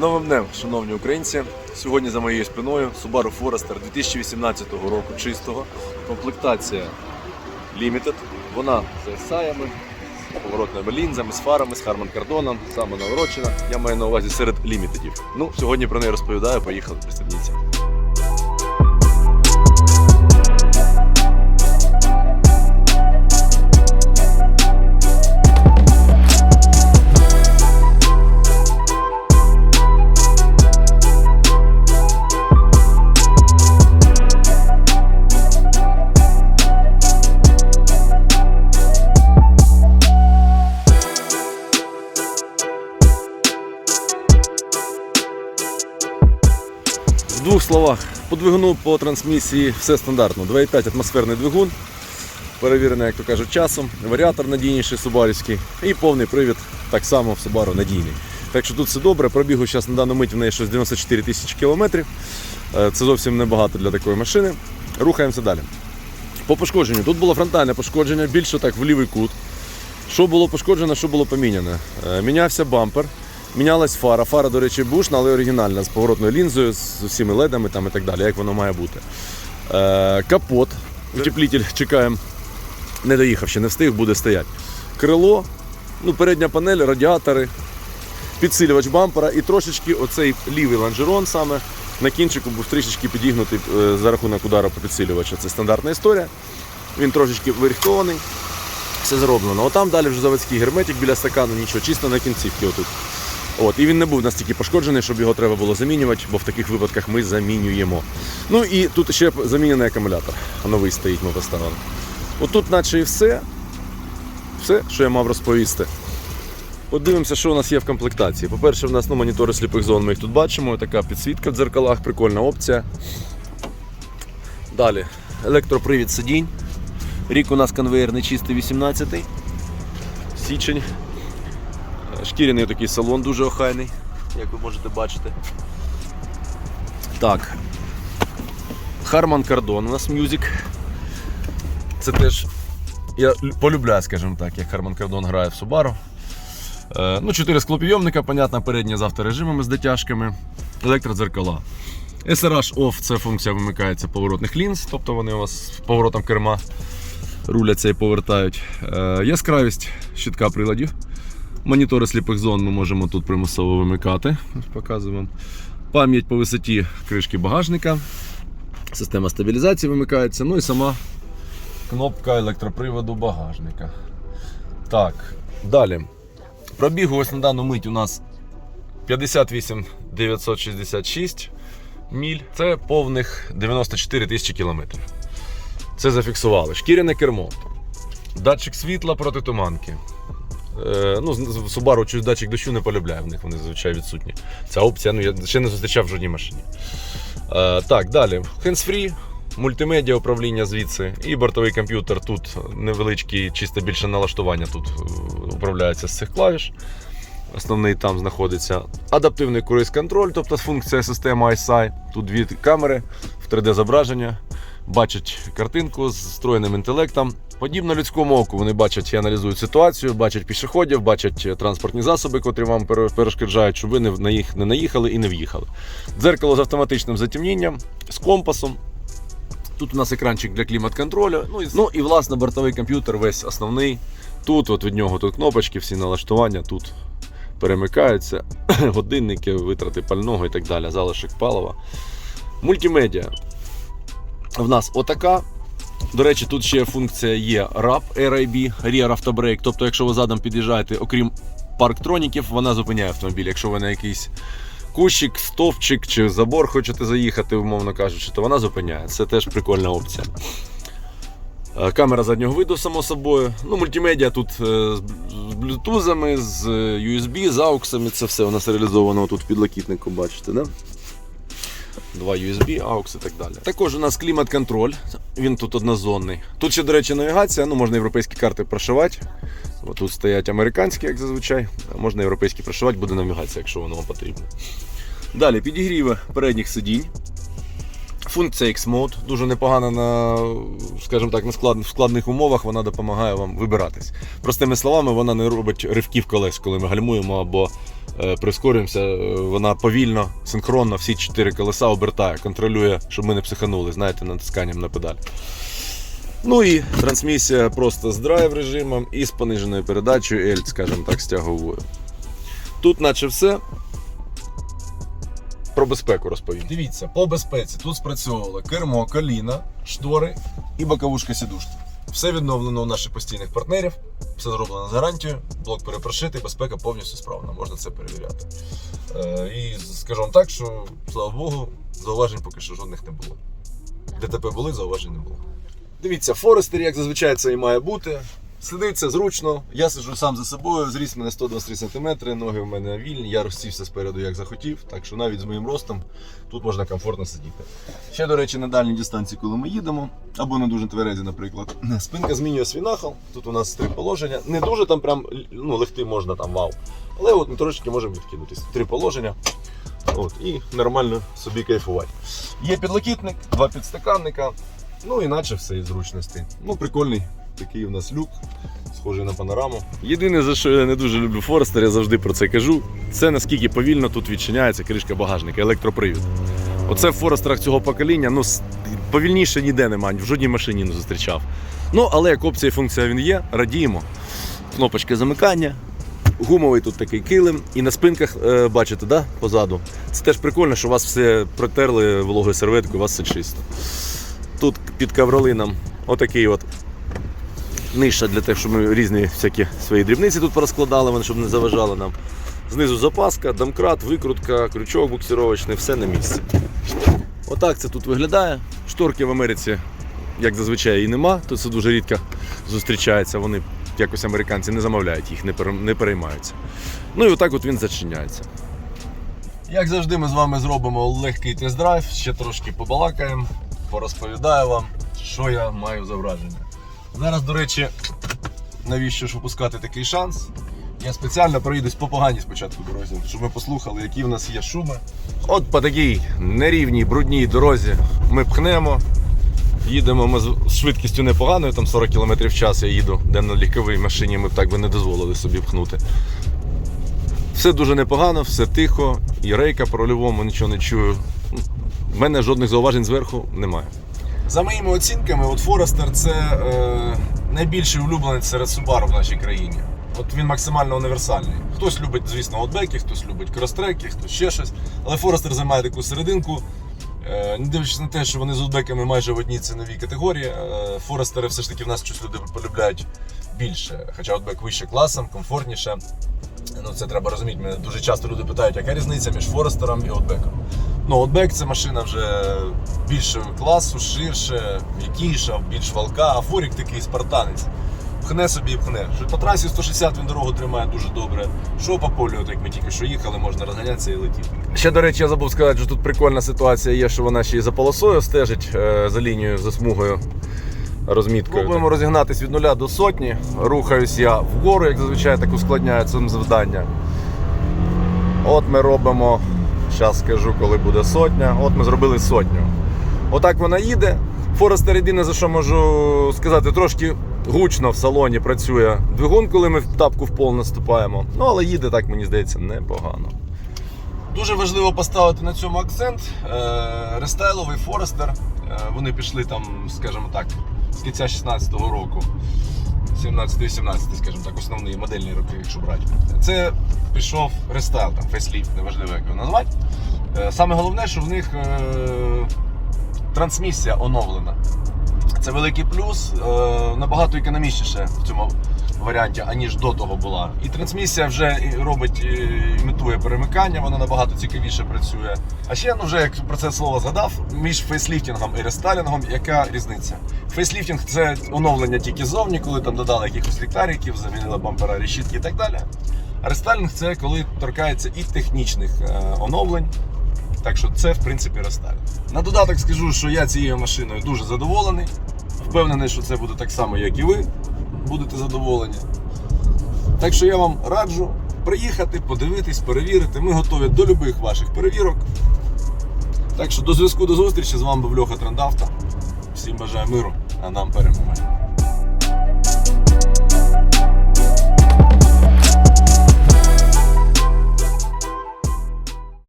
новим днем, шановні українці. Сьогодні за моєю спиною Subaru Forester 2018 року чистого. Комплектація Limited. Вона з саями, з поворотними лінзами, з фарами, з Harman Kardon, саме наворочена. Я маю на увазі серед лімітедів. Ну, сьогодні про неї розповідаю, поїхали, пристебніться. Словах, по двигуну, по трансмісії все стандартно. 2,5 атмосферний двигун, перевірений, як то кажуть, часом, варіатор надійніший субарівський і повний привід так само в Subaru надійний. Так що тут все добре. Пробігу зараз на дану мить в неї щось 94 тисячі кілометрів. Е, Це зовсім небагато для такої машини. Рухаємося далі. По пошкодженню. Тут було фронтальне пошкодження, більше так в лівий кут. Що було пошкоджено, що було поміняно? Е, Мінявся бампер, мінялась фара. Фара, до речі, бушна, але оригінальна, з поворотною лінзою, з усіма ледами там і так далі, як воно має бути. Е, Капот, утеплитель чекаємо. Не доїхав ще, не встиг, буде стояти. Крило, ну, передня панель, радіатори, підсилювач бампера і трошечки оцей лівий лонжерон саме на кінчику був трішечки підігнутий е, за рахунок удару по підсилювачу. Це стандартна історія. Він трошечки вирихтований. Все зроблено. Отам далі вже заводський герметик біля стакану, нічого, чисто на кінцівці отут. От, і він не був настільки пошкоджений, щоб його треба було замінювати, бо в таких випадках ми замінюємо. Ну і тут ще замінений акумулятор. Новий стоїть, ми поставили. Отут, наче і все. Все, що я мав розповісти. Подивимося, що у нас є в комплектації. По-перше, в нас ну, монітори сліпих зон, ми їх тут бачимо. Така підсвітка в дзеркалах, прикольна опція. Далі, електропривід сидінь. Рік у нас конвейерний чистий 18-й. Січень. Шкіряний такий салон дуже охайний, як ви можете бачити. Так. Harman Kardon у нас Music. Це теж я полюбляю, скажімо так, як Harman Kardon грає в Subaru. Е, ну, чотири склопійомника, понятно, передні з авторежимами з дотяжками, електродзеркала. SRH OFF це функція вимикається поворотних лінз, тобто вони у вас з поворотом керма руляться і повертають. Е, яскравість щитка приладів. Монітори сліпих зон ми можемо тут примусово вимикати. Показую вам. Пам'ять по висоті кришки багажника. Система стабілізації вимикається. Ну і сама кнопка електроприводу багажника. Так, далі. Пробігу ось на дану мить у нас 58 966 міль. Це повних 94 тисячі кілометрів. Це зафіксували. Шкіряне кермо. Датчик світла проти туманки. Е, ну, Subaru чуть датчик дощу не полюбляє, в них вони зазвичай відсутні. Ця опція ну, я ще не зустрічав в жодній машині. Е, так, далі. Hands-free, мультимедіа управління звідси і бортовий комп'ютер. Тут невеличкі, чисто більше налаштування тут е, управляється з цих клавіш. Основний там знаходиться. Адаптивний круїз контроль, тобто функція системи ISI. Тут дві камери в 3D зображення. Бачать картинку з встроєним інтелектом. Подібно людському оку, вони бачать і аналізують ситуацію, бачать пішоходів, бачать е, транспортні засоби, котрі вам перешкоджають, щоб ви не, на їх не наїхали і не в'їхали. Дзеркало з автоматичним затемнінням, з компасом. Тут у нас екранчик для клімат-контролю. Ну і, ну і власне бортовий комп'ютер весь основний. Тут от від нього тут кнопочки, всі налаштування, тут перемикаються, годинники, витрати пального і так далі, залишок палива. Мультимедіа. В нас отака. До речі, тут ще функція є RAP, RIB, Rear Auto. Тобто, якщо ви задом під'їжджаєте, окрім парктроніків, вона зупиняє автомобіль. Якщо ви на якийсь кущик, стовпчик чи забор хочете заїхати, умовно кажучи, то вона зупиняє. Це теж прикольна опція. Е, Камера заднього виду, само собою. Ну, мультимедіа тут е, з блютузами, з е, USB, з ауксами. Це все у нас реалізовано тут в підлокітнику, бачите, да? Два USB, AUX і так далі. Також у нас клімат-контроль, він тут однозонний. Тут ще, до речі, навігація, ну можна європейські карти прошивати. От тут стоять американські, як зазвичай. Можна європейські прошивати, буде навігація, якщо воно вам потрібно. Далі підігріви передніх сидінь. Функція X-Mode дуже непогана на, скажімо так, на склад, в складних умовах, вона допомагає вам вибиратись. Простими словами, вона не робить ривків колес, коли ми гальмуємо або е, прискорюємося. Е, Вона повільно, синхронно всі чотири колеса обертає, контролює, щоб ми не психанули, знаєте, натисканням на педаль. Ну і трансмісія просто з драйв режимом і з пониженою передачею L, скажімо так, з тяговою. Тут наче все. Про безпеку розповім. Дивіться, по безпеці тут спрацьовувало кермо, коліна, штори і боковушка сідушки. Все відновлено у наших постійних партнерів, все зроблено з гарантією, блок перепрошитий, безпека повністю справна, можна це перевіряти. Е, і скажу вам так, що слава Богу, зауважень поки що жодних не було. ДТП були, зауважень не було. Дивіться, Форестер, як зазвичай це і має бути. Сидиться зручно. Я сиджу сам за собою, зріст мене 123 см, ноги в мене вільні, я розсівся спереду як захотів, так що навіть з моїм ростом тут можна комфортно сидіти. Ще, до речі, на дальній дистанції, коли ми їдемо, або на дуже тверезі, наприклад, спинка змінює свій нахил. Тут у нас три положення. Не дуже там прям ну, легти можна там вау. Але от ми трошечки можемо відкинутися. Три положення. От, і нормально собі кайфувати. Є підлокітник, два підстаканника, ну іначе все із зручності. Ну, прикольний такий у нас люк, схожий на панораму. Єдине, за що я не дуже люблю Форестер, я завжди про це кажу, це наскільки повільно тут відчиняється кришка багажника, електропривід. Оце в Форестерах цього покоління, ну, повільніше ніде немає, в жодній машині не зустрічав. Ну, але як опція і функція він є, радіємо. Кнопочка замикання, гумовий тут такий килим, і на спинках, е, бачите, да, позаду. Це теж прикольно, що у вас все протерли вологою серветкою, у вас все чисто. Тут під ковролином отакий от ниша для того, щоб ми різні всякі свої дрібниці тут порозкладали, вони, щоб не заважали нам. Знизу запаска, домкрат, викрутка, крючок буксировочний, все на місці. Отак це тут виглядає. Шторки в Америці, як зазвичай, і нема. Тут це дуже рідко зустрічається. Вони якось американці не замовляють їх, не переймаються. Ну і отак от він зачиняється. Як завжди, ми з вами зробимо легкий тест-драйв, ще трошки побалакаємо, порозповідаю вам, що я маю за враження. Зараз, до речі, навіщо ж випускати такий шанс? Я спеціально проїдусь по поганій спочатку дорозі, щоб ми послухали, які в нас є шуми. От по такій нерівній, брудній дорозі ми пхнемо. Їдемо ми з швидкістю непоганою, там 40 км в час я їду, де на легковій машині ми б так би не дозволили собі пхнути. Все дуже непогано, все тихо, і рейка по рульовому нічого не чую. У мене жодних зауважень зверху немає. За моїми оцінками, от Forester це е, найбільший улюбленець серед Subaru в нашій країні. От він максимально універсальний. Хтось любить, звісно, аутбеки, хтось любить кростреки, хтось ще щось. Але Forester займає таку серединку. Е, Не дивлячись на те, що вони з аутбеками майже в одній ціновій категорії, е, Форестери все ж таки в нас щось люди полюбляють більше. Хоча аутбек вище класом, комфортніше. Ну, це треба розуміти. Мене дуже часто люди питають, яка різниця між Форестером і Outback. Ну, Outback це машина вже більшого класу, ширше, м'якіша, більш валка, а Форік такий спартанець. Пхне собі і пхне. По трасі 160 він дорогу тримає дуже добре. Що по полю, от як ми тільки що їхали, можна розганятися і летіти. Ще, до речі, я забув сказати, що тут прикольна ситуація є, що вона ще й за полосою стежить, е, за лінією, за смугою розміткою. Пробуємо розігнатись від нуля до сотні. Рухаюсь я вгору, як зазвичай так ускладняю це завдання. От ми робимо, зараз скажу, коли буде сотня. От ми зробили сотню. Отак вона їде. Форестер єдине, за що можу сказати, трошки гучно в салоні працює двигун, коли ми в тапку в пол наступаємо. Ну, але їде так, мені здається, непогано. Дуже важливо поставити на цьому акцент. Е, Рестайловий Форестер. Е, Вони пішли там, скажімо так, з кінця 16-го року. 17-18, скажімо так, основні модельні роки, якщо брати. Це пішов рестайл, там, фейсліфт, неважливо, як його назвати. Е, Саме головне, що в них е, трансмісія оновлена. Це великий плюс, е, набагато економічніше в цьому варіанті, аніж до того була. І трансмісія вже робить, імітує перемикання, вона набагато цікавіше працює. А ще, ну вже як про це слово згадав, між фейсліфтингом і рестайлінгом яка різниця? Фейсліфтинг це оновлення тільки ззовні, коли там додали якихось ліхтариків, замінили бампера, решітки і так далі. А рестайлінг це коли торкається і технічних е, оновлень. Так що це, в принципі, рестайлінг. На додаток скажу, що я цією машиною дуже задоволений. Впевнений, що це буде так само, як і ви будете задоволені. Так що я вам раджу приїхати, подивитись, перевірити. Ми готові до будь-яких ваших перевірок. Так що до зв'язку, до зустрічі. З вами був Льоха Трандавта. Всім бажаю миру, а нам перемоги.